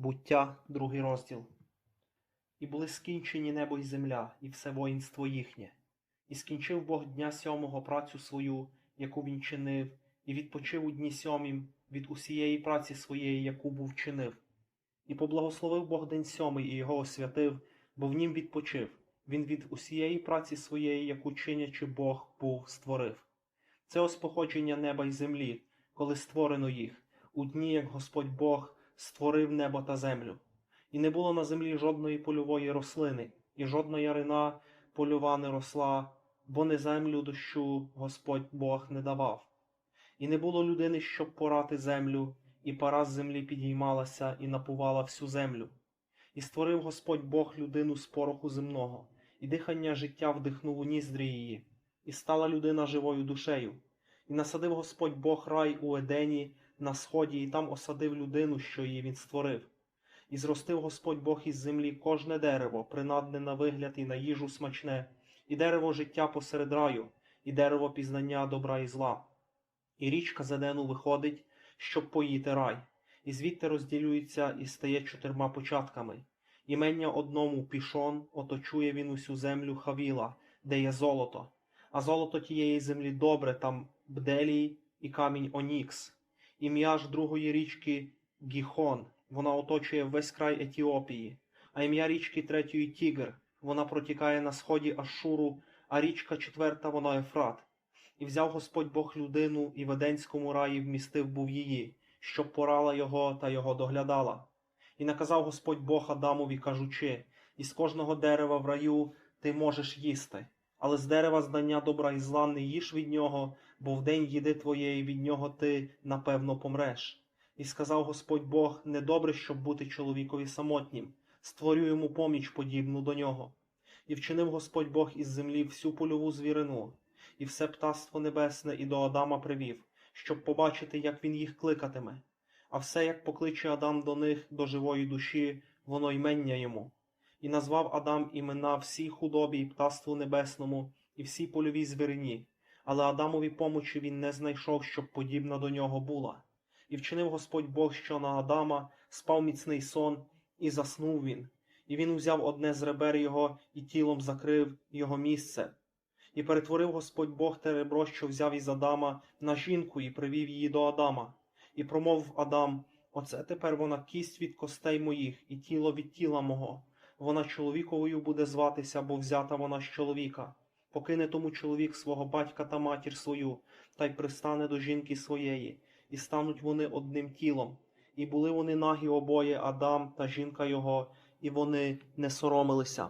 Буття, другий розділ. І були скінчені небо й земля, і все воїнство їхнє. І скінчив Бог дня сьомого працю свою, яку він чинив, і відпочив у дні сьомім від усієї праці своєї, яку був чинив. І поблагословив Бог день сьомий і його освятив, бо в нім відпочив. Він від усієї праці своєї, яку чинячи Бог був створив. Це ось походження неба й землі, коли створено їх, у дні, як Господь Бог створив небо та землю. І не було на землі жодної польової рослини, і жодна ярина польова не росла, бо не землю дощу Господь Бог не давав. І не було людини, щоб порати землю, і пара з землі підіймалася і напувала всю землю. І створив Господь Бог людину з пороху земного, і дихання життя вдихнув у ніздрі її, і стала людина живою душею. І насадив Господь Бог рай у Едені на сході, і там осадив людину, що її він створив. І зростив Господь Бог із землі кожне дерево, принадне на вигляд і на їжу смачне, і дерево життя посеред раю, і дерево пізнання добра і зла. І річка з Едену виходить, щоб поїти рай, і звідти розділюється і стає чотирма початками. Імення одному пішон оточує він усю землю Хавіла, де є золото, а золото тієї землі добре, там бделій і камінь Онікс. Ім'я ж другої річки Гіхон, вона оточує весь край Етіопії, а ім'я річки третьої Тігр, вона протікає на сході Ашуру, а річка четверта вона Ефрат. І взяв Господь Бог людину, і в Еденському раї вмістив був її, щоб порала його та його доглядала. І наказав Господь Бог Адамові, кажучи, із кожного дерева в раю ти можеш їсти, але з дерева знання добра і зла не їж від нього, бо в день їди твоєї від нього ти, напевно, помреш. І сказав Господь Бог, недобре, щоб бути чоловікові самотнім, створю йому поміч подібну до нього. І вчинив Господь Бог із землі всю польову звірину, і все птаство небесне, і до Адама привів, щоб побачити, як він їх кликатиме. А все, як покличе Адам до них, до живої душі, воно ймення йому. І назвав Адам імена всій худобі і птаству небесному, і всій польовій звірині, але Адамові помочі він не знайшов, щоб подібна до нього була. І вчинив Господь Бог, що на Адама спав міцний сон, і заснув він. І він узяв одне з ребер його і тілом закрив його місце. І перетворив Господь Бог те ребро, що взяв із Адама, на жінку і привів її до Адама. І промовив Адам: Оце тепер вона кість від костей моїх, і тіло від тіла мого. Вона чоловіковою буде зватися, бо взята вона з чоловіка. Покине тому чоловік свого батька та матір свою, та й пристане до жінки своєї, і стануть вони одним тілом. І були вони нагі обоє Адам та жінка його, і вони не соромилися.